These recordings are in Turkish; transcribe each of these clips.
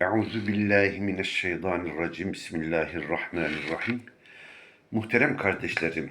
Euzu billahi mineşşeytanirracim. Bismillahirrahmanirrahim. Muhterem kardeşlerim,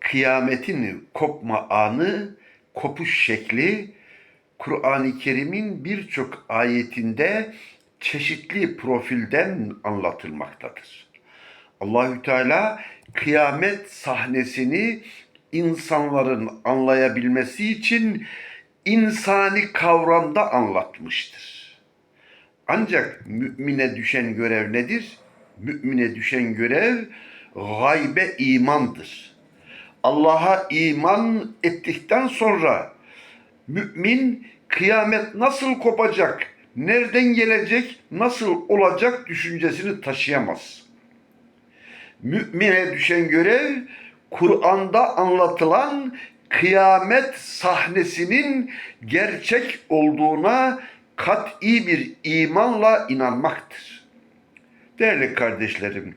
kıyametin kopma anı, kopuş şekli Kur'an-ı Kerim'in birçok ayetinde çeşitli profilden anlatılmaktadır. Allahü Teala kıyamet sahnesini insanların anlayabilmesi için insani kavramda anlatmıştır. Ancak mümine düşen görev nedir? Mümine düşen görev gaybe imandır. Allah'a iman ettikten sonra mümin kıyamet nasıl kopacak, nereden gelecek, nasıl olacak düşüncesini taşıyamaz. Mümine düşen görev Kur'an'da anlatılan kıyamet sahnesinin gerçek olduğuna kat'i bir imanla inanmaktır. Değerli kardeşlerim,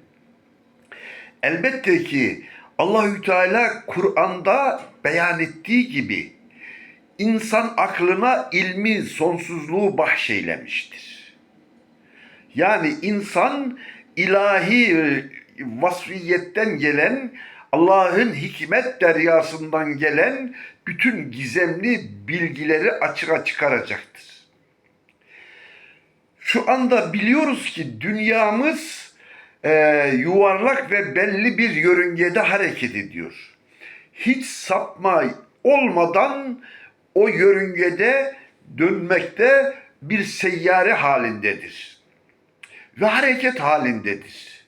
elbette ki Allahü Teala Kur'an'da beyan ettiği gibi insan aklına ilmi sonsuzluğu bahşeylemiştir. Yani insan ilahi vasfiyetten gelen Allah'ın hikmet deryasından gelen bütün gizemli bilgileri açığa çıkaracaktır. Şu anda biliyoruz ki dünyamız e, yuvarlak ve belli bir yörüngede hareket ediyor. Hiç sapma olmadan o yörüngede dönmekte bir seyyare halindedir. Ve hareket halindedir.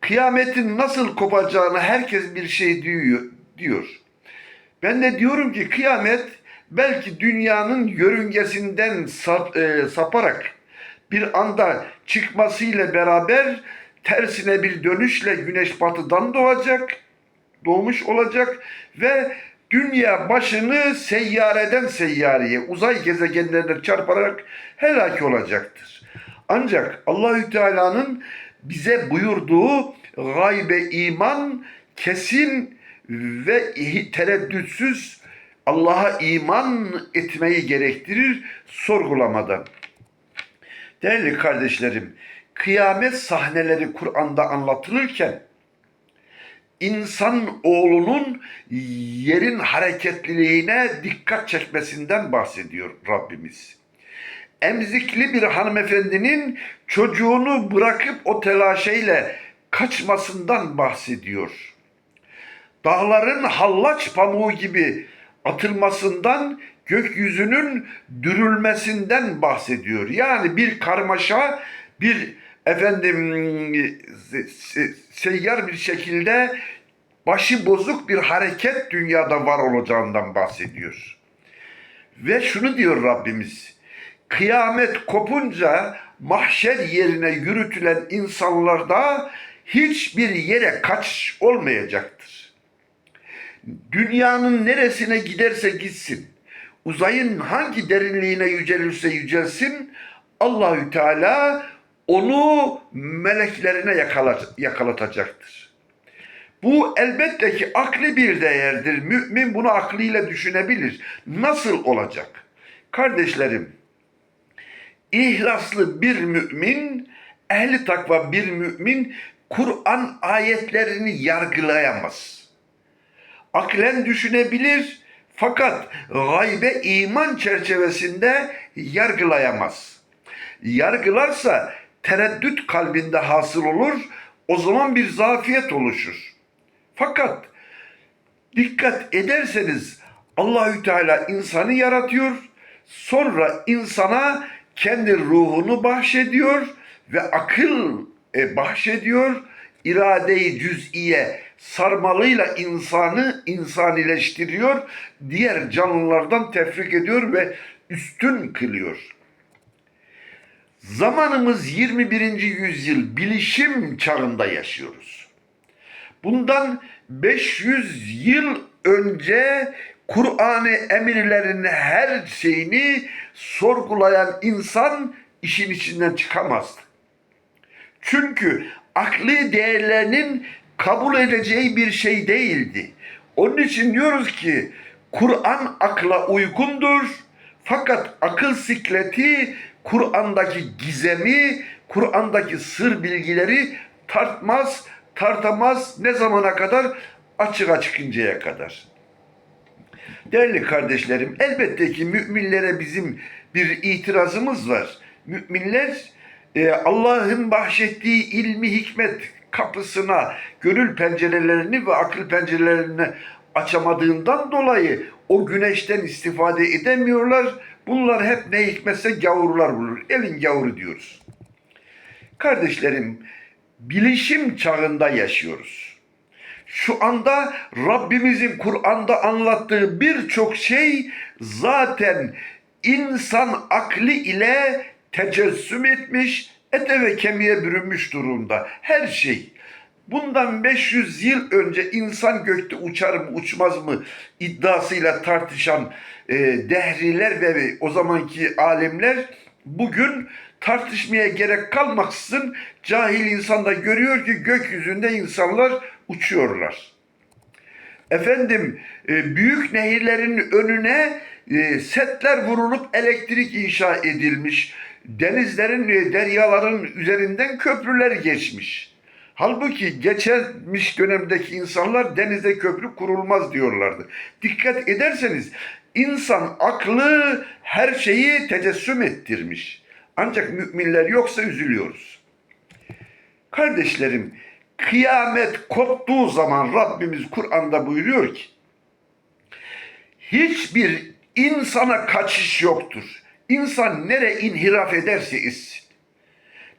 Kıyametin nasıl kopacağını herkes bir şey diyor. Ben de diyorum ki kıyamet belki dünyanın yörüngesinden sap, e, saparak bir anda çıkmasıyla beraber tersine bir dönüşle güneş batıdan doğacak, doğmuş olacak ve dünya başını seyyareden seyyareye, uzay gezegenlerine çarparak helak olacaktır. Ancak Allahü Teala'nın bize buyurduğu gaybe iman kesin ve tereddütsüz Allah'a iman etmeyi gerektirir sorgulamadan. Değerli kardeşlerim, kıyamet sahneleri Kur'an'da anlatılırken insan oğlunun yerin hareketliliğine dikkat çekmesinden bahsediyor Rabbimiz. Emzikli bir hanımefendinin çocuğunu bırakıp o telaşeyle kaçmasından bahsediyor. Dağların hallaç pamuğu gibi atılmasından gökyüzünün dürülmesinden bahsediyor. Yani bir karmaşa, bir efendim seyyar bir şekilde başı bozuk bir hareket dünyada var olacağından bahsediyor. Ve şunu diyor Rabbimiz. Kıyamet kopunca mahşer yerine yürütülen insanlarda hiçbir yere kaç olmayacaktır. Dünyanın neresine giderse gitsin, uzayın hangi derinliğine yücelirse yücelsin, Allahü Teala onu meleklerine yakalatacaktır. Bu elbette ki akli bir değerdir. Mümin bunu aklıyla düşünebilir. Nasıl olacak? Kardeşlerim, ihlaslı bir mümin, ehli takva bir mümin Kur'an ayetlerini yargılayamaz. Aklen düşünebilir fakat gaybe iman çerçevesinde yargılayamaz. Yargılarsa tereddüt kalbinde hasıl olur, o zaman bir zafiyet oluşur. Fakat dikkat ederseniz Allahü Teala insanı yaratıyor, sonra insana kendi ruhunu bahşediyor ve akıl e, bahşediyor. İrade-i cüz'iye sarmalıyla insanı insanileştiriyor. Diğer canlılardan tefrik ediyor ve üstün kılıyor. Zamanımız 21. yüzyıl bilişim çağında yaşıyoruz. Bundan 500 yıl önce Kur'an'ı emirlerin her şeyini sorgulayan insan işin içinden çıkamazdı. Çünkü akli değerlerinin kabul edeceği bir şey değildi. Onun için diyoruz ki Kur'an akla uygundur fakat akıl sikleti Kur'an'daki gizemi, Kur'an'daki sır bilgileri tartmaz, tartamaz ne zamana kadar? Açığa çıkıncaya kadar. Değerli kardeşlerim, elbette ki müminlere bizim bir itirazımız var. Müminler e, Allah'ın bahşettiği ilmi hikmet kapısına, gönül pencerelerini ve akıl pencerelerini açamadığından dolayı o güneşten istifade edemiyorlar. Bunlar hep ne hikmetse gavurlar bulur. Elin gavuru diyoruz. Kardeşlerim, bilişim çağında yaşıyoruz. Şu anda Rabbimizin Kur'an'da anlattığı birçok şey zaten insan akli ile tecessüm etmiş, ete ve kemiğe bürünmüş durumda. Her şey. Bundan 500 yıl önce insan gökte uçar mı uçmaz mı iddiasıyla tartışan e, dehriler ve o zamanki alemler bugün tartışmaya gerek kalmaksızın cahil insan da görüyor ki gökyüzünde insanlar uçuyorlar. Efendim e, büyük nehirlerin önüne e, setler vurulup elektrik inşa edilmiş. Denizlerin, e, deryaların üzerinden köprüler geçmiş. Halbuki geçmiş dönemdeki insanlar denizde köprü kurulmaz diyorlardı. Dikkat ederseniz insan aklı her şeyi tecessüm ettirmiş. Ancak müminler yoksa üzülüyoruz. Kardeşlerim, kıyamet koptuğu zaman Rabbimiz Kur'an'da buyuruyor ki, hiçbir insana kaçış yoktur. İnsan nere inhiraf ederse etsin,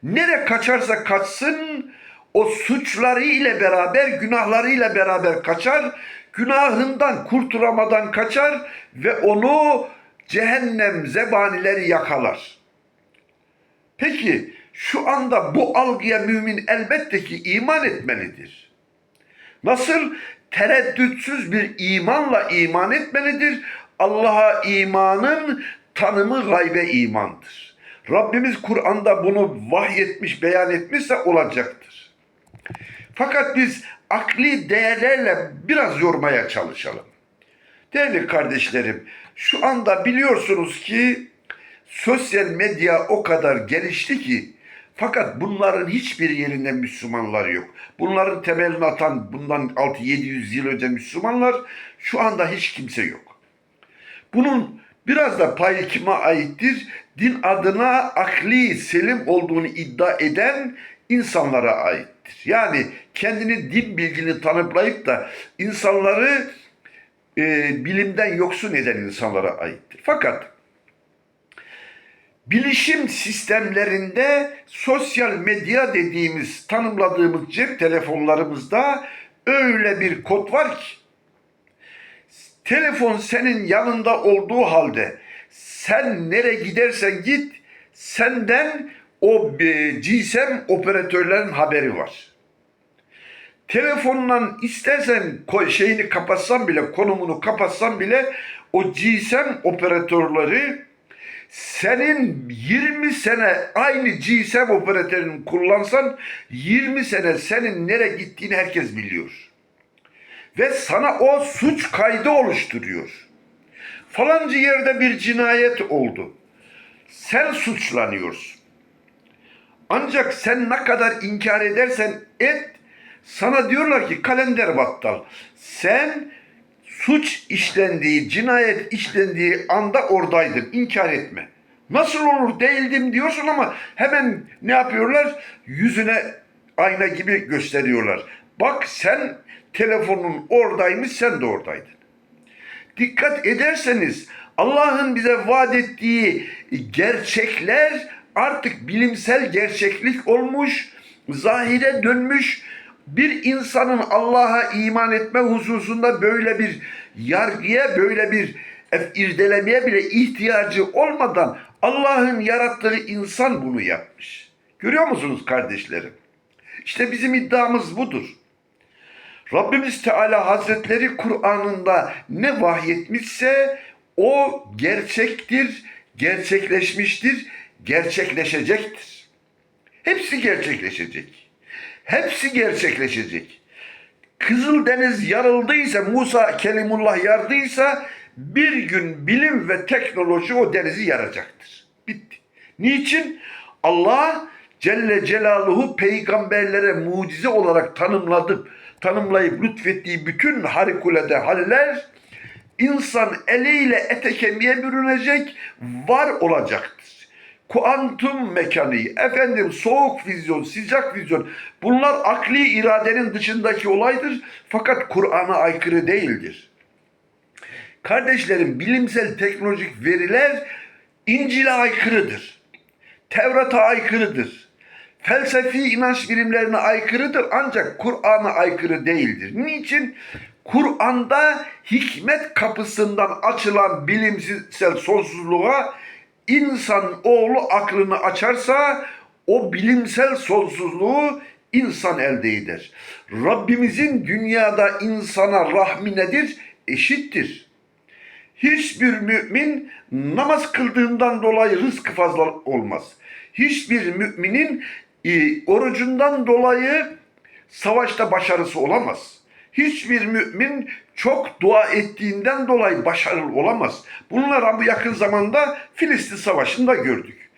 nere kaçarsa kaçsın, o suçları ile beraber, günahları ile beraber kaçar, günahından kurtulamadan kaçar ve onu cehennem zebanileri yakalar. Peki şu anda bu algıya mümin elbette ki iman etmelidir. Nasıl tereddütsüz bir imanla iman etmelidir? Allah'a imanın tanımı gaybe imandır. Rabbimiz Kur'an'da bunu vahyetmiş, beyan etmişse olacaktır. Fakat biz akli değerlerle biraz yormaya çalışalım. Değerli kardeşlerim, şu anda biliyorsunuz ki sosyal medya o kadar gelişti ki fakat bunların hiçbir yerinde Müslümanlar yok. Bunların temelini atan bundan 6-700 yıl önce Müslümanlar şu anda hiç kimse yok. Bunun biraz da payı kime aittir? Din adına akli selim olduğunu iddia eden insanlara aittir. Yani kendini din bilgini tanıplayıp da insanları e, bilimden yoksun eden insanlara aittir. Fakat bilişim sistemlerinde sosyal medya dediğimiz tanımladığımız cep telefonlarımızda öyle bir kod var ki telefon senin yanında olduğu halde sen nereye gidersen git senden o e, GSM operatörlerin haberi var. Telefonla istersen şeyini kapatsan bile konumunu kapatsan bile o GSM operatörleri senin 20 sene aynı GSM operatörünü kullansan 20 sene senin nereye gittiğini herkes biliyor. Ve sana o suç kaydı oluşturuyor. Falanca yerde bir cinayet oldu. Sen suçlanıyorsun. Ancak sen ne kadar inkar edersen et, sana diyorlar ki kalender battal. Sen suç işlendiği, cinayet işlendiği anda oradaydın. İnkar etme. Nasıl olur değildim diyorsun ama hemen ne yapıyorlar? Yüzüne ayna gibi gösteriyorlar. Bak sen telefonun oradaymış sen de oradaydın. Dikkat ederseniz Allah'ın bize vaat ettiği gerçekler artık bilimsel gerçeklik olmuş, zahire dönmüş. Bir insanın Allah'a iman etme hususunda böyle bir yargıya, böyle bir irdelemeye bile ihtiyacı olmadan Allah'ın yarattığı insan bunu yapmış. Görüyor musunuz kardeşlerim? İşte bizim iddiamız budur. Rabbimiz Teala Hazretleri Kur'an'ında ne vahyetmişse o gerçektir, gerçekleşmiştir, gerçekleşecektir. Hepsi gerçekleşecek. Hepsi gerçekleşecek. Kızıldeniz yarıldıysa, Musa Kelimullah yardıysa bir gün bilim ve teknoloji o denizi yaracaktır. Bitti. Niçin? Allah Celle Celaluhu peygamberlere mucize olarak tanımladı, tanımlayıp lütfettiği bütün harikulade haller insan eliyle ete kemiğe bürünecek, var olacaktır. Kuantum mekaniği, efendim soğuk vizyon, sıcak vizyon bunlar akli iradenin dışındaki olaydır fakat Kur'an'a aykırı değildir. Kardeşlerim bilimsel teknolojik veriler İncil'e aykırıdır. Tevrat'a aykırıdır. Felsefi inanç bilimlerine aykırıdır ancak Kur'an'a aykırı değildir. Niçin? Kur'an'da hikmet kapısından açılan bilimsel sonsuzluğa insan oğlu aklını açarsa o bilimsel sonsuzluğu insan elde eder. Rabbimizin dünyada insana rahmi nedir? Eşittir. Hiçbir mümin namaz kıldığından dolayı rızkı fazla olmaz. Hiçbir müminin e, orucundan dolayı savaşta başarısı olamaz. Hiçbir mümin çok dua ettiğinden dolayı başarılı olamaz. Bunları bu yakın zamanda Filistin Savaşı'nda gördük.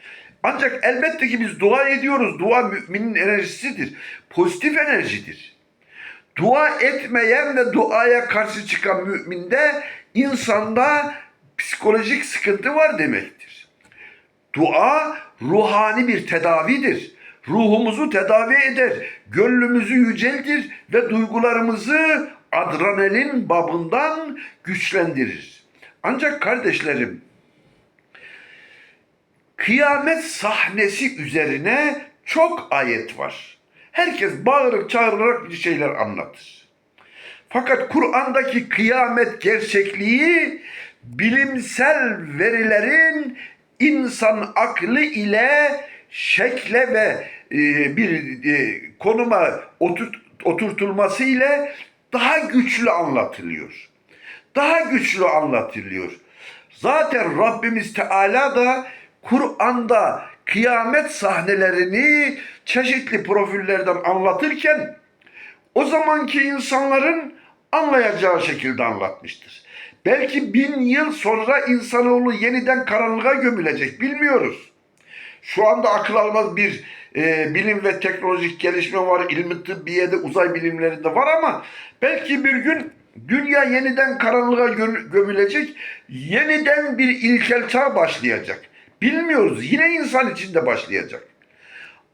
Ancak elbette ki biz dua ediyoruz. Dua müminin enerjisidir. Pozitif enerjidir. Dua etmeyen ve duaya karşı çıkan müminde insanda psikolojik sıkıntı var demektir. Dua ruhani bir tedavidir. Ruhumuzu tedavi eder, gönlümüzü yüceltir ve duygularımızı adrenalin babından güçlendirir. Ancak kardeşlerim, kıyamet sahnesi üzerine çok ayet var. Herkes bağırıp çağırarak bir şeyler anlatır. Fakat Kur'an'daki kıyamet gerçekliği bilimsel verilerin insan aklı ile şekle ve bir e, konuma oturt, oturtulması ile daha güçlü anlatılıyor. Daha güçlü anlatılıyor. Zaten Rabbimiz Teala da Kur'an'da kıyamet sahnelerini çeşitli profillerden anlatırken o zamanki insanların anlayacağı şekilde anlatmıştır. Belki bin yıl sonra insanoğlu yeniden karanlığa gömülecek bilmiyoruz. Şu anda akıl almaz bir e, bilim ve teknolojik gelişme var. İlmi tıbbiyede, uzay bilimlerinde var ama belki bir gün dünya yeniden karanlığa gö- gömülecek. Yeniden bir ilkel çağ başlayacak. Bilmiyoruz. Yine insan içinde başlayacak.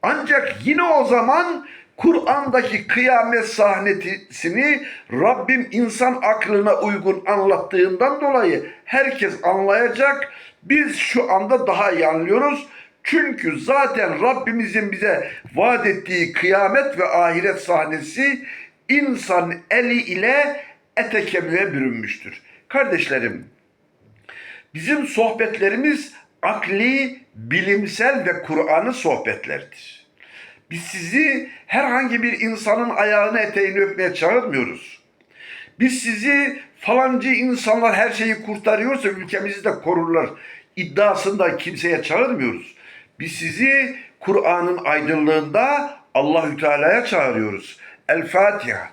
Ancak yine o zaman Kur'an'daki kıyamet sahnesini Rabbim insan aklına uygun anlattığından dolayı herkes anlayacak. Biz şu anda daha iyi anlıyoruz. Çünkü zaten Rabbimizin bize vaat ettiği kıyamet ve ahiret sahnesi insan eli ile ete kemiğe bürünmüştür. Kardeşlerim, bizim sohbetlerimiz akli, bilimsel ve Kur'an'ı sohbetlerdir. Biz sizi herhangi bir insanın ayağını eteğini öpmeye çağırmıyoruz. Biz sizi falancı insanlar her şeyi kurtarıyorsa ülkemizi de korurlar iddiasında kimseye çağırmıyoruz. Biz sizi Kur'an'ın aydınlığında Allahü Teala'ya çağırıyoruz. El Fatiha.